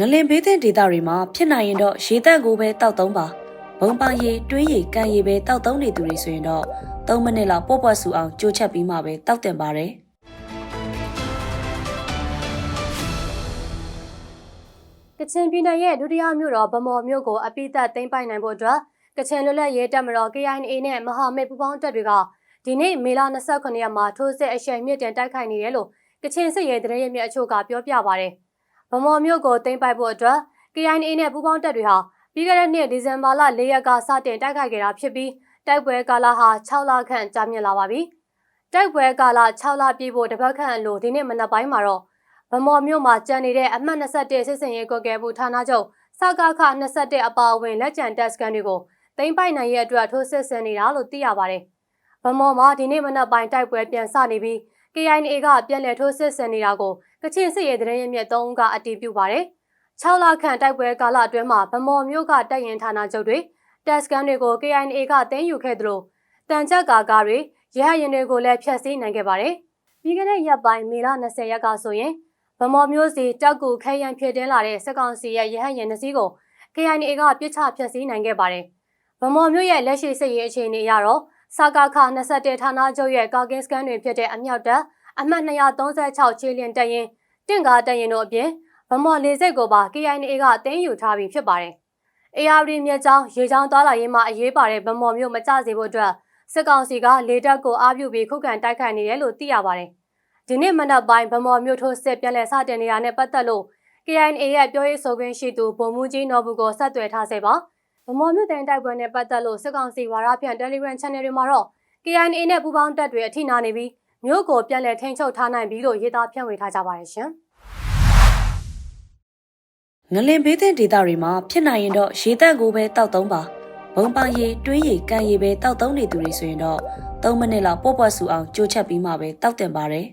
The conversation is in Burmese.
ငလင်ဘေးသင့်ဒေသတွေမှာဖြစ်နိုင်ရင်တော့ရေတက်ကိုပဲတောက်သုံးပါဘုံပါရေတွေးရေကန်ရေပဲတောက်သုံးနေသူတွေဆိုရင်တော့3မိနစ်လောက်ပေါ့ပေါ့ဆူအောင်ကြိုးချက်ပြီးမှပဲတောက်တင်ပါတယ်ကချင်ပြည်နယ်ရဲ့ဒုတိယမြို့တော်ဗမော်မြို့ကိုအပိသက်သိမ်းပိုက်နိုင်ဖို့အတွက်ကချင်လွတ်လပ်ရေးတပ်မတော် KIA နဲ့မဟာမိတ်ပူးပေါင်းတပ်တွေကဒီနေ့မေလ29ရက်မှာထိုးစစ်အရှိန်မြင့်တင်တိုက်ခိုက်နေတယ်လို့ကချင်စစ်ရေးတရေရဲ့မြအချို့ကပြောပြပါရယ် ဗမော်မြို့ကိုသိမ်းပိုက်ဖို့အတွက် KIA နဲ့ပူးပေါင်းတပ်တွေဟာပြီးခဲ့တဲ့နှစ်ဒီဇင်ဘာလ၄ရက်ကစတင်တိုက်ခိုက်ခဲ့တာဖြစ်ပြီးတိုက်ပွဲကာလဟာ6လခန့်ကြာမြင့်လာပါပြီတိုက်ပွဲကာလ6လပြည့်ဖို့တပတ်ခန့်အလိုဒီနေ့မနက်ပိုင်းမှာတော့ဗမော်မြို့မှာကျန်နေတဲ့အမှတ်21စစ်စင်ရေးကွက်ကဲမှုဌာနချုပ်စကခ21အပါအဝင်လက်ကျန်တပ်စကန်တွေကိုသိမ်းပိုက်နိုင်ရဲ့အတွက်ထိုးစစ်ဆင်နေတာလို့သိရပါတယ်။ဗမော်မှာဒီနေ့မနက်ပိုင်းတိုက်ပွဲပြန်စနေပြီး KIA ကပြန်လည်ထိုးစစ်ဆင်နေတာကိုကချင်စစ်ရေးတရင်ရဲ့မြက်သုံးကအတည်ပြုပါတယ်။6လခန့်တိုက်ပွဲကာလအတွင်းမှာဗမော်မြို့ကတပ်ရင်ဌာနချုပ်တွေတပ်စကန်တွေကို KIA ကသိမ်းယူခဲ့သလိုတန်ချက်ကာကားတွေရဟရင်တွေကိုလည်းဖျက်ဆီးနိုင်ခဲ့ပါတယ်။ပြီးခဲ့တဲ့ရက်ပိုင်းမေလ20ရက်ကဆိုရင်ဗမော်မျိုးစီတောက်ကူခဲရန်ဖြစ်တင်းလာတဲ့စက်ကောင်စီရဲ့ရဟတ်ရင်နှစီးကို KIA ကပြစ်ချဖျက်ဆီးနိုင်ခဲ့ပါတယ်။ဗမော်မျိုးရဲ့လက်ရှိစစ်ရေးအခြေအနေအရတော့ စကာခ21ဌာနချုပ်ရဲ့ကာကင်းစကန်တွေဖြစ်တဲ့အမြောက်တပ်အမှတ်236ခြေလျင်တက်ရင်တင့်ကားတက်ရင်တို့အပြင်ဗမော်လေစိတ်ကိုပါ KIA ကတင်းယူထားပြီးဖြစ်ပါတယ်။ ARD မြက်ချောင်းရေချောင်းသွားလာရေးမှာအရေးပါတဲ့ဗမော်မျိုးမကျစေဖို့အတွက်စစ်ကောင်စီကလေတပ်ကိုအားပြုပြီးခုခံတိုက်ခိုက်နေတယ်လို့သိရပါတယ်။ဒီနေ့မနက်ပိုင်းဗမော်မြို့ထိုးစစ်ပြန်လည်စတင်နေတာနဲ့ပတ်သက်လို့ KIA ရဲ့ပြောရေးဆိုခွင့်ရှိသူဗိုလ်မှူးကြီးနော်ဘူးကိုဆက်သွယ်ထားစေပါ ဗမော်မြို့တိုင်တိုက်ပွဲနဲ့ပတ်သက်လို့စစ်ကောင်စီဝါရဖြန့် Telegram Channel တွေမှာတော့ KIA နဲ့ပူးပေါင်းတပ်တွေအထိနာနေပြီးမြို့ကိုပြန်လည်ထိန်းချုပ်ထားနိုင်ပြီလို့ရေးသားဖြန့်ဝေထားကြပါတယ်ရှင်ငလင်ဘေးသင့်ဒေသတွေမှာဖြစ်နိုင်ရင်တော့ရေတက်ကိုပဲတောက်သုံးပါဘုံပါရေတွေးရေကန်ရေပဲတောက်သုံးနေသူတွေဆိုရင်တော့3မိနစ်လောက်ပေါ့ပေါ့ဆူအောင်ကြိုးချက်ပြီးမှပဲတောက်တင်ပါတယ်